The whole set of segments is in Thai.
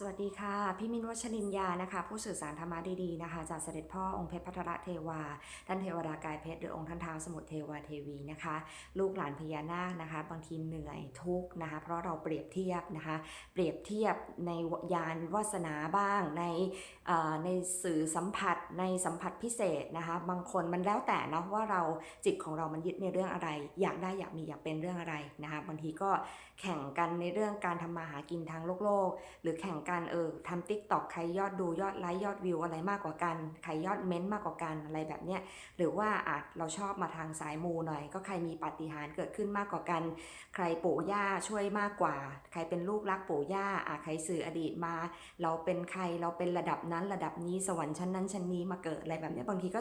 สวัสดีค่ะ พี่มินวัชรินยานะคะ ผู้สื่อสารธรรมะดีๆนะคะจากเสด็จพ่อองค์เพชรพัทรเทวา ท่านเทวดากายเพชรหรือองค์ท่านเท้าสมุทรเทวาเทวีนะคะ ลูกหลานพญานาคนะคะ บางทีเหนื่อยทุกนะคะ เพราะเราเปรียบเทียบนะคะ เปรียบเทียบในยานวาสนาบ้างในในสื่อสัมผัสในสัมผัสพิเศษนะคะ บางคนมันแล้วแต่เนาะว่าเราจิตของเรามันยึดในเรื่องอะไร อยากได้อยากมีอยากเป็นเรื่องอะไรนะคะบางทีก็แข่งกันในเรื่องการทำมาหากินทางโลกโลก หรือแข่งกันเออทำติ๊กตอกใครยอดดูยอดไลค์ยอดวิวอะไรมากกว่ากันใครยอดเม้นต์มากกว่ากันอะไรแบบเนี้ยหรือว่าอาจเราชอบมาทางสายมูหน่อย ก็ใครมีปาฏิหาริย์เกิดขึ้นมากกว่ากัน ใครปู่ย่าช่วยมากกว่า ใครเป็นลูกรักปู่ย่าอะใครสื่ออดีตมา เราเป็นใครเราเป็นระดับนั้นระดับนี้สวรรค์ชั้นนั้นชั้นนี้มาเกิดอะไรแบบนี้บางทีก็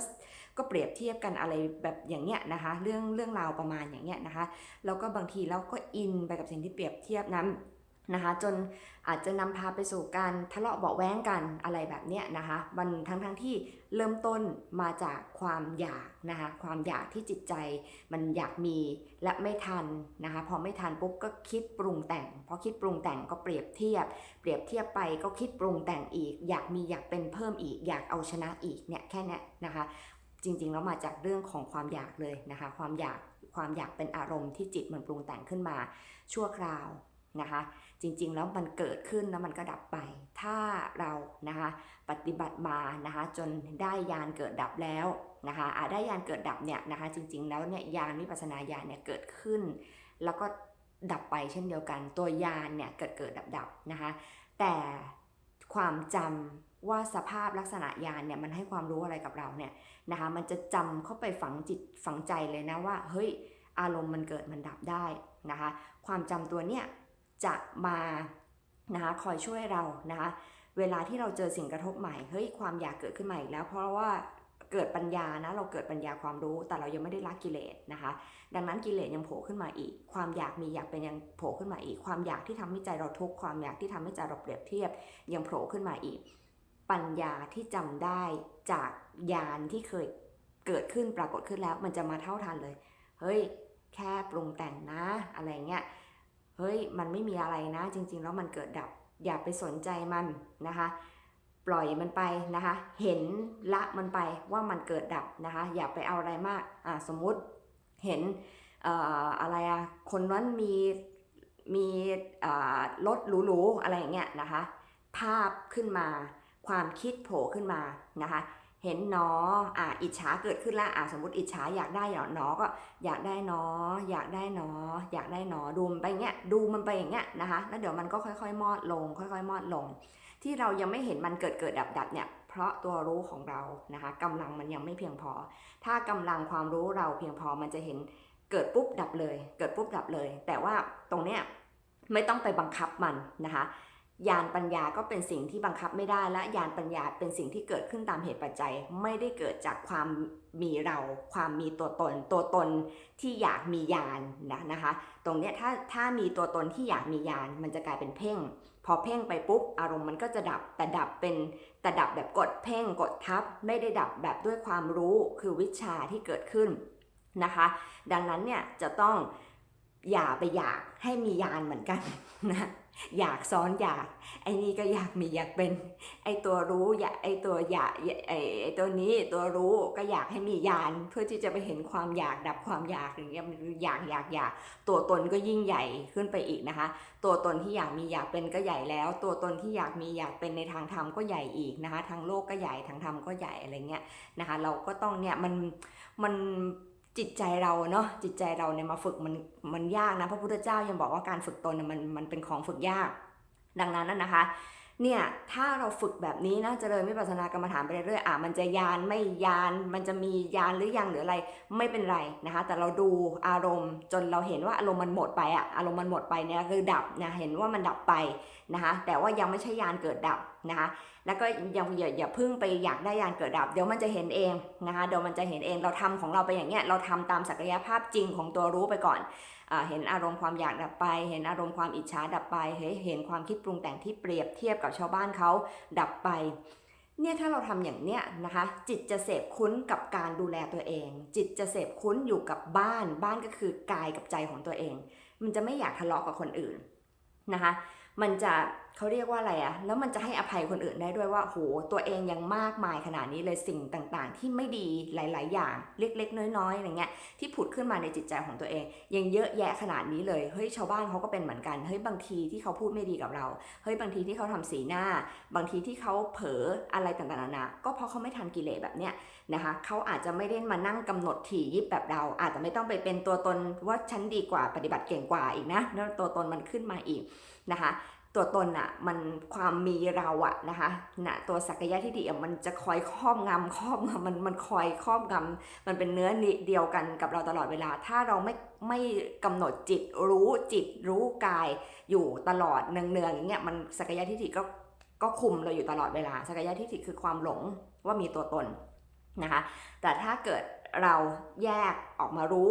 ก็เปรียบเทียบกันอะไรแบบอย่างเนี้ยนะคะ เรื่องเรื่องราวประมาณอย่างเนี้ยนะคะ แล้วก็บางทีเราก็อินไปกับสิ่งที่เปรียบเทียบนั้น นะคะจนอาจจะนำพาไปสู่การทะเลาะเบาแว้งกันอะไรแบบเนี้ยนะคะมันทั้งทั้งที่เริ่มต้นมาจากความอยากนะคะความอยากที่จิตใจมันอยากมีและไม่ทันนะคะพอไม่ทันปุ๊บก็คิดปรุงแต่ง พอคิดปรุงแต่งก็เปรียบเทียบ เปรียบเทียบไปก็คิดปรุงแต่งอีก อยากมีอยากเป็นเพิ่มอีก อยากเอาชนะอีกเนี่ยแค่นี้นะคะจริงๆแล้วมาจากเรื่องของความอยากเลยนะคะความอยากความอยากเป็นอารมณ์ที่จิตมันปรุงแต่งขึ้นมาชั่วคราว นะคะ จริงๆแล้วมันเกิดขึ้นแล้วมันก็ดับไป ถ้าเรานะคะปฏิบัติมานะคะจนได้ยานเกิดดับแล้วนะคะอ่าได้ยานเกิดดับเนี่ยนะคะจริงๆแล้วเนี่ยยานวิปัสสนาญาณเนี่ยเกิดขึ้น แล้วก็ดับไปเช่นเดียวกัน ตัวยานเนี่ยเกิดเกิดดับดับนะคะแต่ความจำว่าสภาพลักษณะยานเนี่ยมันให้ความรู้อะไรกับเราเนี่ยนะคะมันจะจำเข้าไปฝังจิตฝังใจเลยนะว่าเฮ้ยอารมณ์มันเกิดมันดับได้นะคะความจำตัวเนี่ย จะมานะคะคอยช่วยเรานะคะเวลาที่เราเจอสิ่งกระทบใหม่เฮ้ยความอยากเกิดขึ้นมาอีกแล้วเพราะว่าเกิดปัญญานะเราเกิดปัญญาความรู้ แต่เรายังไม่ได้ละกิเลสนะคะ ดังนั้นกิเลสยังโผล่ขึ้นมาอีก ความอยากมีอยากเป็นยังโผล่ขึ้นมาอีก ความอยากที่ทำให้ใจเราทุกข์ความอยากที่ทำให้ใจเราเปรียบเทียบ ยังโผล่ขึ้นมาอีก ปัญญาที่จำได้จากญาณที่เคยเกิดขึ้นปรากฏขึ้นแล้ว มันจะมาเท่าทันเลย เฮ้ย แค่ปรุงแต่งนะอะไรเงี้ย เฮ้ยมันไม่มีอะไรนะ จริง ๆ แล้วมันเกิดดับ อย่าไปสนใจมันนะคะ ปล่อยมันไปนะคะ เห็นละมันไปว่ามันเกิดดับนะคะ อย่าไปเอาอะไรมากอ่าสมมุติเห็นเอ่ออะไรอะคนนั้นมีมีเอ่อรถหรูๆอะไรอย่างเงี้ยนะคะ ภาพขึ้นมาความคิดโผล่ขึ้นมานะคะ เห็นหนออ่าอิจฉาเกิดขึ้นละอ่าสมมติอิจฉาอยากได้หนอนอก็อยากได้หนอ อยากได้หนอ อยากได้หนอดูมันไปอย่างเงี้ยดูมันไปอย่างเงี้ยนะคะแล้วเดี๋ยวมันก็ค่อยๆ มอดลง ค่อยๆ มอดลง ที่เรายังไม่เห็นมันเกิดเกิดดับดับเนี่ยเพราะตัวรู้ของเรานะคะกำลังมันยังไม่เพียงพอ ถ้ากำลังความรู้เราเพียงพอมันจะเห็นเกิดปุ๊บดับเลย เกิดปุ๊บดับเลย แต่ว่าตรงเนี้ยไม่ต้องไปบังคับมันนะคะ ยานปัญญาก็เป็นสิ่งที่บังคับไม่ได้และยานปัญญาเป็นสิ่งที่เกิดขึ้นตามเหตุปัจจัย ไม่ได้เกิดจากความมีเรา ความมีตัวตน ตัวตนที่อยากมียานนะนะคะ ตรงเนี้ยถ้าถ้ามีตัวตนที่อยากมียานมันจะกลายเป็นเพ่ง พอเพ่งไปปุ๊บอารมณ์มันก็จะดับแต่ดับเป็นแต่ดับแบบกดเพ่งกดทับ ไม่ได้ดับแบบด้วยความรู้คือวิชาที่เกิดขึ้นนะคะ ดังนั้นเนี่ยจะต้องอย่าไปอยากให้มียานเหมือนกันนะ อยากซ้อนอยาก ไอ้นี่ก็อยากมีอยากเป็น ไอ้ตัวรู้อยากไอ้ตัวอยากไอ้ไอ้ตัวนี้ตัวรู้ก็อยากให้มียานเพื่อที่จะไปเห็นความอยากดับความอยากอย่างเงี้ยอยากอยากอยากตัวตนก็ยิ่งใหญ่ขึ้นไปอีกนะคะ ตัวตนที่อยากมีอยากเป็นก็ใหญ่แล้ว ตัวตนที่อยากมีอยากเป็นในทางธรรมก็ใหญ่อีกนะคะทางโลกก็ใหญ่ทางธรรมก็ใหญ่อะไรเงี้ยนะคะ เราก็ต้องเนี่ยมันมัน จิตใจเราเนาะจิตใจเราเนี่ยมาฝึกมันมันยากนะพระพุทธเจ้ายังบอกว่าการฝึกตนเนี่ยมันมันเป็นของฝึกยาก ดังนั้นนะนะคะ เนี่ยถ้าเราฝึกแบบนี้นะเจริญวิปัสสนากรรมฐานไปเรื่อยๆอะมันจะยานไม่ยาน มันจะมียานหรือยังหรืออะไรไม่เป็นไรนะคะ แต่เราดูอารมณ์จนเราเห็นว่าอารมณ์มันหมดไปอะอารมณ์มันหมดไปเนี่ยคือดับนะเห็นว่ามันดับไปนะคะ แต่ว่ายังไม่ใช่ยานเกิดดับนะคะแล้วก็ยังอย่าอย่าพึ่งไปอยากได้ยานเกิดดับ เดี๋ยวมันจะเห็นเองนะคะเดี๋ยวมันจะเห็นเองเราทำของเราไปอย่างเงี้ยเราทำตามศักยภาพจริงของตัวรู้ไปก่อน เห็นอารมณ์ความอยากดับไป เห็นอารมณ์ความอิจฉาดับไปเห็นเห็นความคิดปรุงแต่งที่เปรียบเทียบกับชาวบ้านเขาดับไปเนี่ยถ้าเราทำอย่างเนี้ยนะคะ จิตจะเสพคุ้นกับการดูแลตัวเอง จิตจะเสพคุ้นอยู่กับบ้าน บ้านก็คือกายกับใจของตัวเอง มันจะไม่อยากทะเลาะกับคนอื่นนะคะ มันจะเขาเรียกว่าอะไรอะแล้วมันจะให้อภัยคนอื่นได้ด้วยว่าโหตัวเองยังมากมายขนาดนี้เลยสิ่งต่างๆ ที่ไม่ดีหลาย ๆ อย่างเล็ก ๆ น้อยๆอะไรเงี้ยที่ผุดขึ้นมาในจิตใจของตัวเอง ยังเยอะแยะขนาดนี้เลยเฮ้ยชาวบ้านเขาก็เป็นเหมือนกันเฮ้ยบางทีที่เขาพูดไม่ดีกับเราเฮ้ยบางทีที่เขาทำสีหน้า บางทีที่เขาเผลออะไรต่างๆนานาก็เพราะเขาไม่ทันกิเลสแบบเนี้ยนะคะเขาอาจจะไม่ได้มานั่งกำหนดถี่ยิบแบบเรา อาจจะไม่ต้องไปเป็นตัวตนว่าฉันดีกว่าปฏิบัติเก่งกว่าอีกนะแล้วตัวตนมันขึ้นมาอีก นะคะตัวตนอะมันความมีเราอะนะคะนะตัวสักยะทิฏฐิอะมันจะคอยครอบงำครอบงำมันมันคอยครอบงำมันเป็นเนื้อเดียวกันกับเราตลอดเวลา ถ้าเราไม่ไม่กำหนดจิตรู้จิตรู้กายอยู่ตลอดเนืองๆอย่างเงี้ยมันสักยะทิฏฐิก็ก็คุมเราอยู่ตลอดเวลาสักยะทิฏฐิคือความหลงว่ามีตัวตนนะคะแต่ถ้าเกิดเราแยกออกมารู้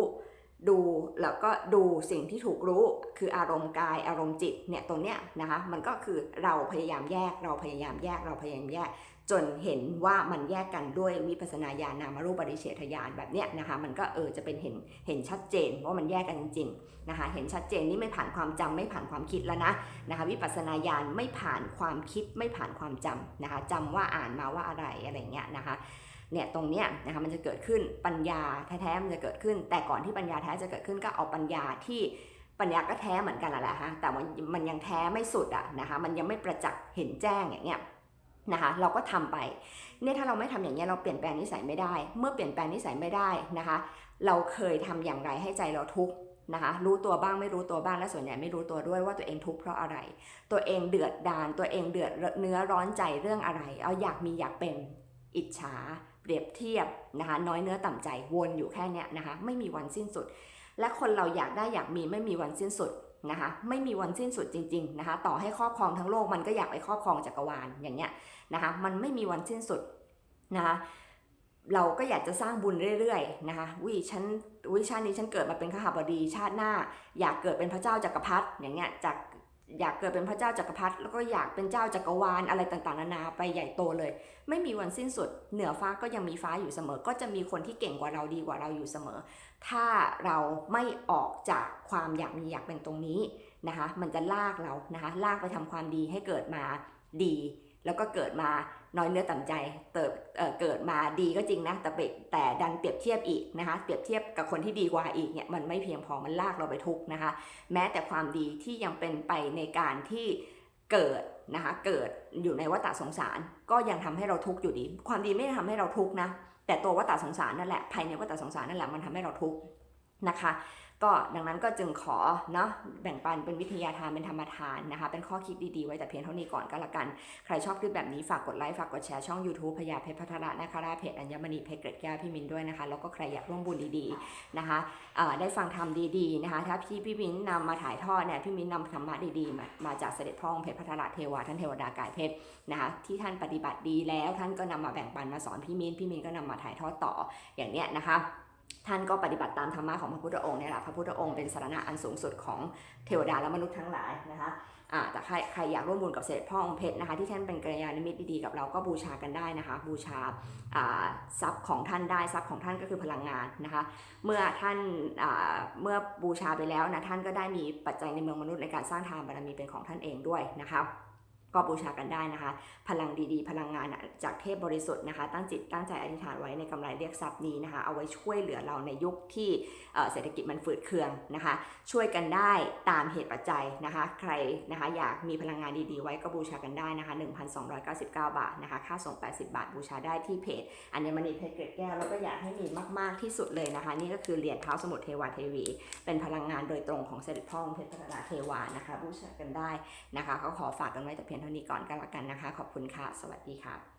ดูแล้วก็ดูสิ่งที่ถูกรู้คืออารมณ์กายอารมณ์จิตเนี่ยตรงเนี้ยนะคะมันก็คือเราพยายามแยกเราพยายามแยกเราพยายามแยก จนเห็นว่ามันแยกกันด้วยวิปัสสนาญาณนามารูปปริเฉทญาณแบบเนี้ยนะคะมันก็เออจะเป็นเห็นเห็นชัดเจนว่ามันแยกกันจริงๆนะคะเห็นชัดเจนนี่ไม่ผ่านความจำไม่ผ่านความคิดแล้วนะนะคะวิปัสสนาญาณไม่ผ่านความคิดไม่ผ่านความจำนะคะจำว่าอ่านมาว่าอะไรอะไรเงี้ยนะคะ เนี่ยตรงเนี้ยนะคะมันจะเกิดขึ้นปัญญาแท้ๆมันจะเกิดขึ้น แต่ก่อนที่ปัญญาแท้จะเกิดขึ้นก็เอาปัญญาที่ปัญญาก็แท้เหมือนกันแหละฮะแต่มันมันยังแท้ไม่สุดอะนะคะมันยังไม่ประจักษ์เห็นแจ้งอย่างเงี้ยนะคะเราก็ทำไปเนี่ยถ้าเราไม่ทำอย่างเงี้ยเราเปลี่ยนแปลงนิสัยไม่ได้ เมื่อเปลี่ยนแปลงนิสัยไม่ได้นะคะ เราเคยทำอย่างไรให้ใจเราทุกข์นะคะรู้ตัวบ้างไม่รู้ตัวบ้างและส่วนใหญ่ไม่รู้ตัวด้วยว่าตัวเองทุกข์เพราะอะไร ตัวเองเดือดดาน ตัวเองเดือดเนื้อร้อนใจเรื่องอะไร เอาอยากมีอยากเป็นอิจฉา เปรียบเทียบนะคะน้อยเนื้อต่ำใจวนอยู่แค่นี้นะคะไม่มีวันสิ้นสุด และคนเราอยากได้อยากมีไม่มีวันสิ้นสุดนะคะไม่มีวันสิ้นสุดจริง ๆนะคะ ต่อให้ครอบครองทั้งโลกมันก็อยากไปครอบครองจักรวาลอย่างเงี้ยนะคะมันไม่มีวันสิ้นสุดนะคะเราก็อยากจะสร้างบุญเรื่อยๆนะคะวิฉันวิชาตินี้ฉันเกิดมาเป็นข้าบดีชาติหน้า อยากเกิดเป็นพระเจ้าจักรพรรดิอย่างเงี้ยจาก อยากเกิดเป็นพระเจ้าจักรพรรดิแล้วก็อยากเป็นเจ้าจักรวาลอะไรต่างๆนานาไปใหญ่โตเลย ไม่มีวันสิ้นสุด เหนือฟ้าก็ยังมีฟ้าอยู่เสมอ ก็จะมีคนที่เก่งกว่าเราดีกว่าเราอยู่เสมอ ถ้าเราไม่ออกจากความอยากมีอยากเป็นตรงนี้นะคะ มันจะลากเรานะคะลากไปทำความดีให้เกิดมาดี แล้วก็เกิดมา น้อยเนื้อต่ำใจเติบเเกิดมาดีก็จริงนะ แต่แต่ดันเปรียบเทียบอีกนะคะ เปรียบเทียบกับคนที่ดีกว่าอีกเนี่ยมันไม่เพียงพอมันลากเราไปทุกนะคะ แม้แต่ความดีที่ยังเป็นไปในการที่เกิดนะคะ เกิดอยู่ในวัฏสงสาร ก็ยังทำให้เราทุกข์อยู่ดี ความดีไม่ได้ทำให้เราทุกข์นะ แต่ตัววัฏสงสารนั่นแหละภายในวัฏสงสารนั่นแหละมันทำให้เราทุกข์ นะคะ ก็ดังนั้นก็จึงขอเนาะแบ่งปันเป็นวิทยาทานเป็นธรรมทานนะคะ เป็นข้อคิดดีๆ ไว้แต่เพียงเท่านี้ก่อนก็แล้วกัน ใครชอบคลิปแบบนี้ฝากกดไลค์ฝากกดแชร์ช่อง YouTube พยาเพชรพัทระนะคะราเพจอัญมณีเพชรเกรดแก้วพี่มินด้วยนะคะ แล้วก็ใครอยากร่วมบุญดีๆนะคะได้ฟังธรรมดีๆนะคะถ้าพี่พี่มินนำมาถ่ายทอดเนี่ยพี่มินนำธรรมะดีๆมามาจากเสด็จพ่อองค์เพชรพัทระเทวาท่านเทวดากายเพชรนะคะที่ท่านปฏิบัติดีแล้วท่านก็นำมาแบ่งปันมาสอนพี่มินพี่มินก็นำมาถ่ายทอดต่ออย่างเนี้ยนะคะ ท่านก็ปฏิบัติตามธรรมะของพระพุทธองค์เนี่ยแหละพระพุทธองค์เป็นสารณะอันสูงสุดของเทวดาและมนุษย์ทั้งหลายนะคะแต่ใครใครอยากร่วมบุญกับเสด็จพ่อองค์เพชรนะคะ ที่ท่านเป็นกัลยาณมิตรดีๆกับเราก็บูชากันได้นะคะ บูชาทรัพย์ของท่านได้ทรัพย์ของท่านก็คือพลังงานนะคะ เมื่อท่านาเมื่อบูชาไปแล้วนะท่านก็ได้มีปัจจัยในเมืองมนุษย์ในการสร้างทานบารมีเป็นของท่านเองด้วยนะคะ ก็บูชากันได้นะคะ พลังดีๆ พลังงานจากเทพบริสุทธิ์นะคะ ตั้งจิตตั้งใจอธิษฐานไว้ในกำไรเรียกทรัพย์นี้นะคะ เอาไว้ช่วยเหลือเราในยุคที่เศรษฐกิจมันฝืดเคืองนะคะ ช่วยกันได้ตามเหตุปัจจัยนะคะ ใครนะคะอยากมีพลังงานดีๆ ไว้ก็บูชากันได้นะคะ 1,299 บาทนะคะ ค่าส่ง 80 บาท บูชาได้ที่เพจ อัญมณีเพชรเกร็ดแก้วแล้วก็อยากให้มีมาก ๆที่สุดเลยนะคะ นี่ก็คือเหรียญเท้าสมุทรเทวาเทวี เป็นพลังงานโดยตรงของเสด็จพ่อองค์เพชรพัฒนาเทวานะคะ บูชากันได้นะคะก็ขอฝากกันไว้แต่เพียงเท่านี้ก่อนก็แล้วกันนะคะ ขอบคุณค่ะ สวัสดีค่ะ